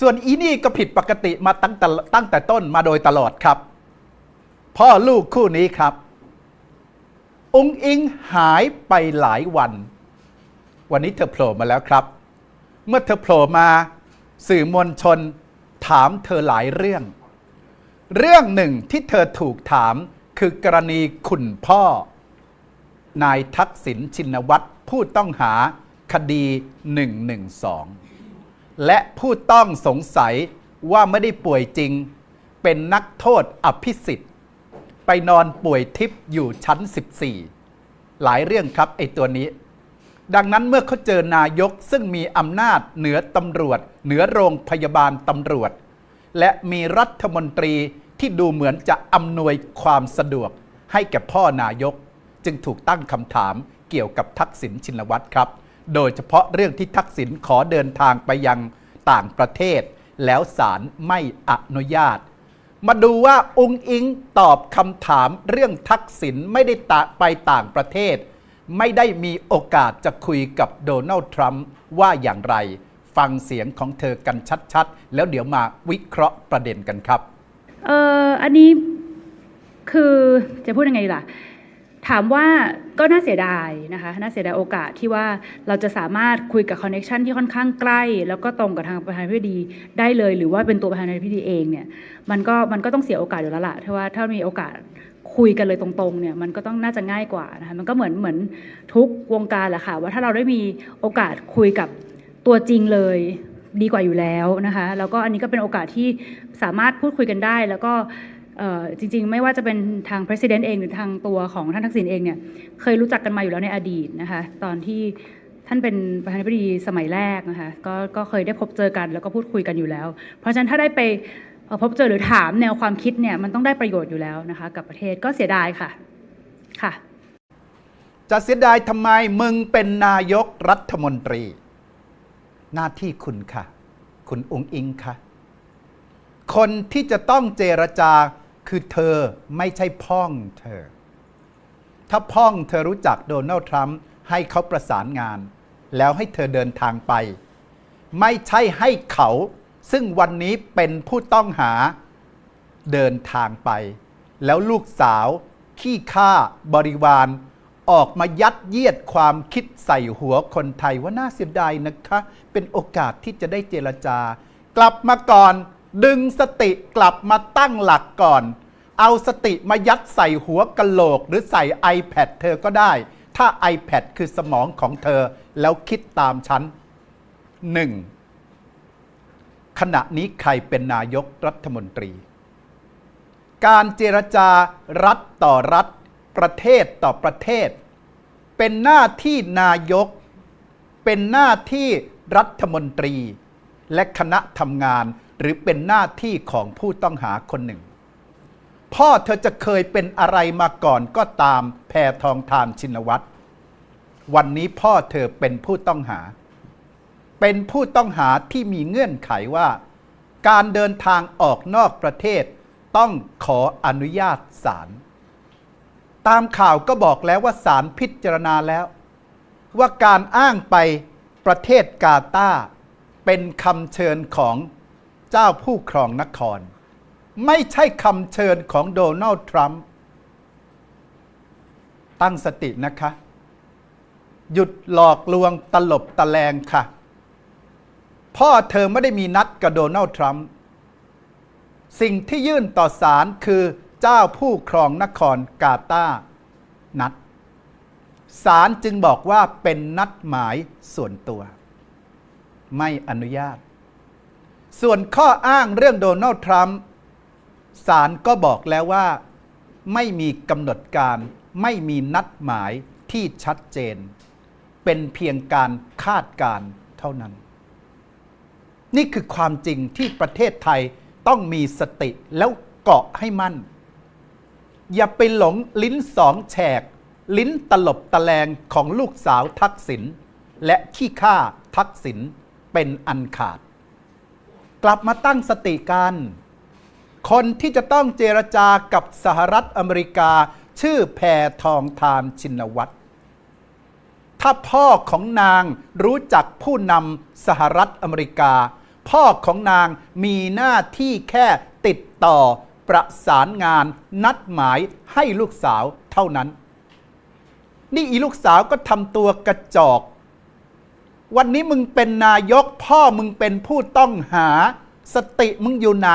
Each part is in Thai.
ส่วนอีนี่ก็ผิดปกติมาตั้งแต่ตั้งแต่ต้นมาโดยตลอดครับ พ่อลูกคู่นี้ครับ องค์อิงหายไปหลายวัน วันนี้เธอโผล่มาแล้วครับ เมื่อเธอโผล่มาสื่อมวลชนถามเธอหลายเรื่อง เรื่องหนึ่งที่เธอถูกถามคือกรณีคุณพ่อ นายทักษิณชินวัตรผู้ต้องหาคดี 112 และผู้ต้องสงสัยว่าไม่ได้ป่วยจริง เป็นนักโทษอภิสิทธิ์ ไปนอนป่วยทิพย์อยู่ชั้น 14 หลายเรื่องครับไอตัวนี้ ดังนั้นเมื่อเขาเจอนายกซึ่งมีอำนาจเหนือตำรวจ เหนือโรงพยาบาลตำรวจ และมีรัฐมนตรีที่ดูเหมือนจะอำนวยความสะดวกให้แก่พ่อนายก จึงถูกตั้งคำถามเกี่ยวกับทักษิณชินวัตรครับ โดยเฉพาะเรื่องที่ทักษิณขอเดินทางไปยังต่างประเทศ แล้วศาลไม่อนุญาต มาดูว่าองค์อิงตอบคำถามเรื่องทักษิณไม่ได้ตะไปต่างประเทศ ไม่ได้มีโอกาสจะคุยกับโดนัลด์ทรัมป์ว่าอย่างไร ฟังเสียงของเธอกันชัดๆ แล้วเดี๋ยวมาวิเคราะห์ประเด็นกันครับ เอออันนี้คือจะพูดยังไงล่ะ ถามว่าก็น่าเสียดายนะคะ น่าเสียดายโอกาสที่ว่าเราจะสามารถคุยกับคอนเน็ชันที่ค่อนข้างใกล้ แล้วก็ตรงกับทางประธานาธิบดีได้เลย หรือว่าเป็นตัวประธานาธิบดีเองเนี่ยมันก็มันก็ต้องเสียโอกาสอยู่แล้วล่ะถ้าว่าถ้ามีโอกาสคุยกันเลยตรงๆเนี่ยมันก็ต้องน่าจะง่ายกว่านะคะมันก็เหมือนเหมือนทุกวงการแหละค่ะว่าถ้าเราได้มีโอกาสคุยกับตัวจริงเลยดีกว่าอยู่แล้วนะคะแล้วก็อันนี้ก็เป็นโอกาสที่สามารถพูดคุยกันได้ แล้วก็ จริงๆ ไม่ว่าจะเป็นทาง president เองหรือทางตัวของท่านทักษิณเองเนี่ยเคยรู้จักกันมาอยู่แล้วในอดีตนะคะตอนที่ท่านเป็นประธานาธิบดีสมัยแรกนะคะก็ก็เคยได้พบเจอกันแล้วก็พูดคุยกันอยู่แล้ว เพราะฉะนั้นถ้าได้ไปพบเจอหรือถามแนวความคิดเนี่ยมันต้องได้ประโยชน์อยู่แล้วนะคะกับประเทศก็เสียดายค่ะค่ะ จะเสียดายทำไมมึงเป็นนายกรัฐมนตรี หน้าที่คุณค่ะ คุณองค์อิงค่ะ คนที่จะต้องเจรจา คือเธอไม่ใช่พ่องเธอ ถ้าพ่องเธอรู้จักโดนัลด์ทรัมป์ให้เขาประสานงาน แล้วให้เธอเดินทางไป ไม่ใช่ให้เขา ซึ่งวันนี้เป็นผู้ต้องหาเดินทางไป แล้วลูกสาวขี้ข้าบริวารออกมายัดเยียดความคิดใส่หัวคนไทยว่าน่าเสียดายนะคะ เป็นโอกาสที่จะได้เจรจา กลับมาก่อน ดึงสติกลับมาตั้งหลักก่อน เอาสติมายัดใส่หัวกะโหลก หรือใส่ iPad เธอก็ได้ ถ้า iPad คือสมองของเธอแล้วคิดตามฉันหนึ่งขณะนี้ใครเป็นนายกรัฐมนตรี การเจรจารัฐต่อรัฐ ประเทศต่อประเทศ เป็นหน้าที่นายก เป็นหน้าที่รัฐมนตรี และคณะทำงาน หรือเป็นหน้าที่ของผู้ต้องหาคนหนึ่ง พ่อเธอจะเคยเป็นอะไรมาก่อนก็ตามแพทองทานชินวัตรวันนี้พ่อเธอเป็นผู้ต้องหา เป็นผู้ต้องหาที่มีเงื่อนไขว่า การเดินทางออกนอกประเทศต้องขออนุญาตศาลตามข่าวก็บอกแล้วว่าศาลพิจารณาแล้ว ว่าการอ้างไปประเทศกาตาเป็นคำเชิญของ เจ้าผู้ครองนคร ไม่ใช่คำเชิญของโดนัลด์ทรัมป์ตั้งสตินะคะ หยุดหลอกลวงตลบตะแลงค่ะ พ่อเธอไม่ได้มีนัดกับโดนัลด์ทรัมป์สิ่งที่ยื่นต่อศาลคือเจ้าผู้ครองนครกาตาร์นัดศาลจึงบอกว่าเป็นนัดหมายส่วนตัว ไม่อนุญาต ส่วนข้ออ้างเรื่องโดนัลด์ทรัมป์ศาลก็บอกแล้วว่า ไม่มีกำหนดการไม่มีนัดหมายที่ชัดเจน เป็นเพียงการคาดการเท่านั้น นี่คือความจริงที่ประเทศไทยต้องมีสติแล้วเกาะให้มั่น อย่าไปหลงลิ้นสองแฉก ลิ้นตลบตะแลงของลูกสาวทักษิณและขี้ข้าทักษิณเป็นอันขาด กลับมาตั้งสติกัน คนที่จะต้องเจรจากับสหรัฐอเมริกา ชื่อแพทองทานชินวัตรถ้าพ่อของนางรู้จักผู้นำสหรัฐอเมริกา พ่อของนางมีหน้าที่แค่ติดต่อประสานงานนัดหมายให้ลูกสาวเท่านั้น นี่อีลูกสาวก็ทำตัวกระจอก วันนี้มึงเป็นนายก พ่อมึงเป็นผู้ต้องหา สติมึงอยู่ไหน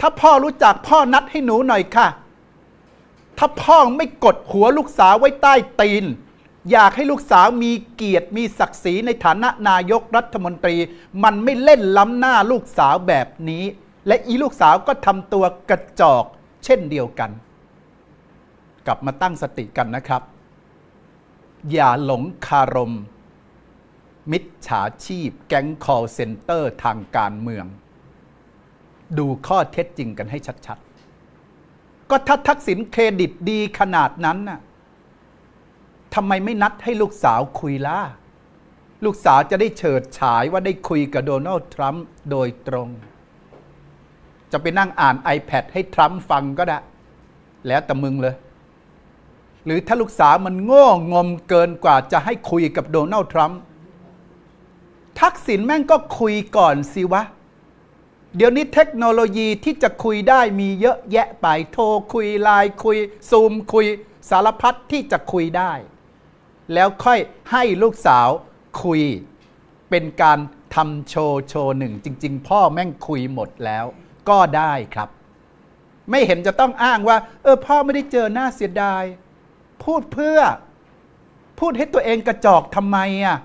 ถ้าพ่อรู้จักพ่อนัดให้หนูหน่อยค่ะ ถ้าพ่อไม่กดหัวลูกสาวไว้ใต้ตีน อยากให้ลูกสาวมีเกียรติมีศักดิ์ศรีในฐานะนายกรัฐมนตรี มันไม่เล่นล้ำหน้าลูกสาวแบบนี้ และอีลูกสาวก็ทำตัวกระจอก เช่นเดียวกัน กลับมาตั้งสติกันนะครับ อย่าหลงคารม มิจฉาชีพ แก๊งคอลเซ็นเตอร์ทางการเมือง ดูข้อเท็จจริงกันให้ชัดๆ ก็ถ้าทักษิณเครดิตดีขนาดนั้นน่ะทำไมไม่นัดให้ลูกสาวคุยล่ะ ลูกสาวจะได้เฉิดฉายว่าได้คุยกับโดนัลด์ทรัมป์โดยตรง จะไปนั่งอ่าน iPad ให้ทรัมป์ฟังก็ได้ แล้วแต่มึงเลย หรือถ้าลูกสาวมันโง่งมเกินกว่าจะให้คุยกับโดนัลด์ทรัมป์ทักษิณแม่งก็คุยก่อนสิวะ เดี๋ยวนี้เทคโนโลยีที่จะคุยได้มีเยอะแยะไปโทรคุยไลน์คุย ซูมคุยสารพัดที่จะคุยได้ แล้วค่อยให้ลูกสาวคุย เป็นการทำโชว์โชว์หนึ่ง จริง ๆ พ่อแม่งคุยหมดแล้วก็ได้ครับ ไม่เห็นจะต้องอ้างว่า เออพ่อไม่ได้เจอหน้าเสียดาย พูดเพื่อ พูดให้ตัวเองกระจอกทำไมอะ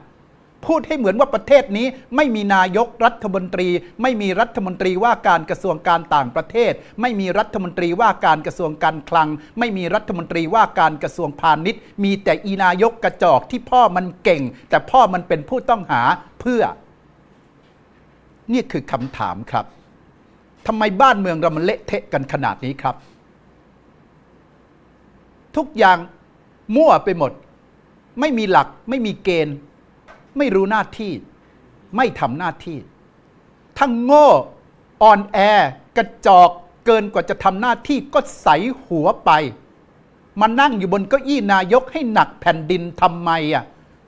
พูดให้เหมือนว่าประเทศนี้ไม่มีนายกรัฐมนตรี ไม่มีรัฐมนตรีว่าการกระทรวงการต่างประเทศ ไม่มีรัฐมนตรีว่าการกระทรวงการคลัง ไม่มีรัฐมนตรีว่าการกระทรวงพาณิชย์ มีแต่อีนายกกระจอกที่พ่อมันเก่ง แต่พ่อมันเป็นผู้ต้องหาเพื่อ นี่คือคำถามครับทำไมบ้านเมืองเรามันเละเทะกันขนาดนี้ครับ ทุกอย่าง มั่วไปหมด ไม่มีหลัก ไม่มีเกณฑ์ ไม่รู้หน้าที่ ไม่ทำหน้าที่ ทั้งโง่อ่อนแอ กระจอกเกินกว่าจะทำหน้าที่ก็ใสหัวไป มานั่งอยู่บนเก้าอี้นายกให้หนักแผ่นดินทำไมอะ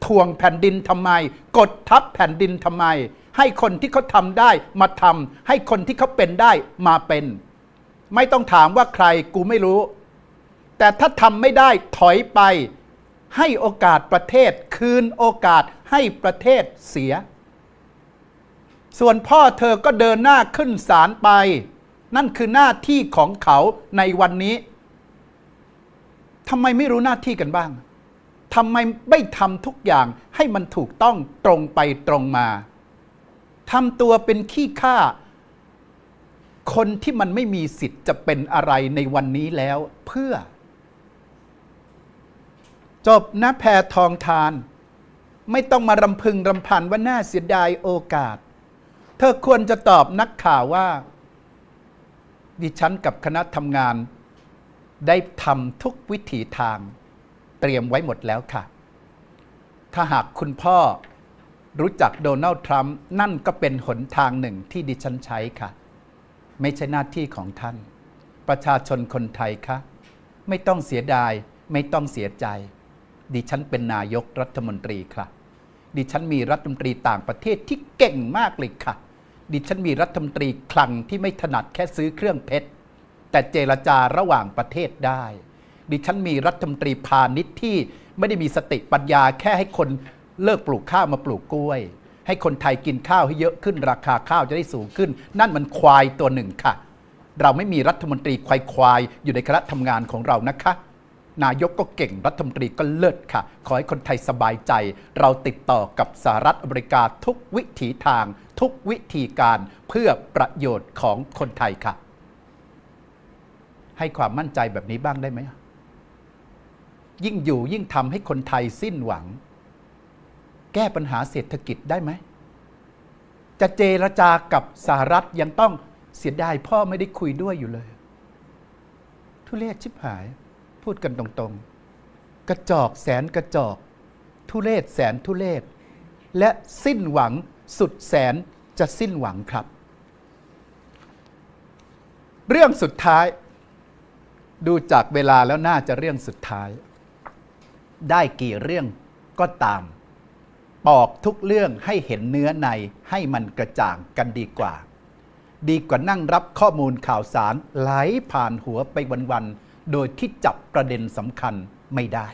ทวงแผ่นดินทำไม กดทับแผ่นดินทำไม ให้คนที่เขาทำได้มาทำให้คนที่เขาเป็นได้มาเป็น ไม่ต้องถามว่าใครกูไม่รู้ แต่ถ้าทำไม่ได้ถอยไป ให้โอกาสประเทศ คืนโอกาสให้ประเทศเสีย ส่วนพ่อเธอก็เดินหน้าขึ้นศาลไป นั่นคือหน้าที่ของเขาในวันนี้ทำไมไม่รู้หน้าที่กันบ้างทำไมไม่ทำทุกอย่างให้มันถูกต้องตรงไปตรงมาทำตัวเป็นขี้ข้าคนที่มันไม่มีสิทธิ์จะเป็นอะไรในวันนี้แล้วเพื่อ จบนะแพทองทาน ไม่ต้องมารำพึงรำพันว่าน่าเสียดายโอกาส เธอควรจะตอบนักข่าวว่า ดิฉันกับคณะทำงาน ได้ทำทุกวิถีทาง เตรียมไว้หมดแล้วค่ะ ถ้าหากคุณพ่อรู้จักโดนัลด์ทรัมป์นั่นก็เป็นหนทางหนึ่งที่ดิฉันใช้ค่ะ ไม่ใช่หน้าที่ของท่าน ประชาชนคนไทยคะ ไม่ต้องเสียดาย ไม่ต้องเสียใจ ดิฉันเป็นนายกรัฐมนตรีค่ะ ดิฉันมีรัฐมนตรีต่างประเทศที่เก่งมากเลยค่ะ ดิฉันมีรัฐมนตรีคลังที่ไม่ถนัดแค่ซื้อเครื่องเพชร แต่เจรจาระหว่างประเทศได้ ดิฉันมีรัฐมนตรีพาณิชย์ที่ไม่ได้มีสติปัญญาแค่ให้คนเลิกปลูกข้าวมาปลูกกล้วย ให้คนไทยกินข้าวให้เยอะขึ้น ราคาข้าวจะได้สูงขึ้น นั่นมันควายตัวหนึ่งค่ะ เราไม่มีรัฐมนตรีควายควายๆอยู่ในคณะทำงานของเรานะคะ นายกก็เก่งรัฐมนตรีก็เลิศค่ะ ขอให้คนไทยสบายใจ เราติดต่อกับสหรัฐอเมริกาทุกวิถีทาง ทุกวิธีการเพื่อประโยชน์ของคนไทยค่ะ ให้ความมั่นใจแบบนี้บ้างได้ไหมยิ่งอยู่ยิ่งทำให้คนไทยสิ้นหวัง แก้ปัญหาเศรษฐกิจได้ไหม จะเจรจากับสหรัฐยังต้องเสียดายพ่อไม่ได้คุยด้วยอยู่เลย ทุเรศชิบหาย พูดกันตรงๆ กระจอกแสนกระจอก ทุเลศแสนทุเลศและสิ้นหวังสุดแสนจะสิ้นหวังครับ เรื่องสุดท้าย ดูจากเวลาแล้วน่าจะเรื่องสุดท้าย ได้กี่เรื่องก็ตาม ปอกทุกเรื่องให้เห็นเนื้อในให้มันกระจ่างกันดีกว่า ดีกว่านั่งรับข้อมูลข่าวสารไหลผ่านหัวไปวันๆ โดยที่จับประเด็นสำคัญไม่ได้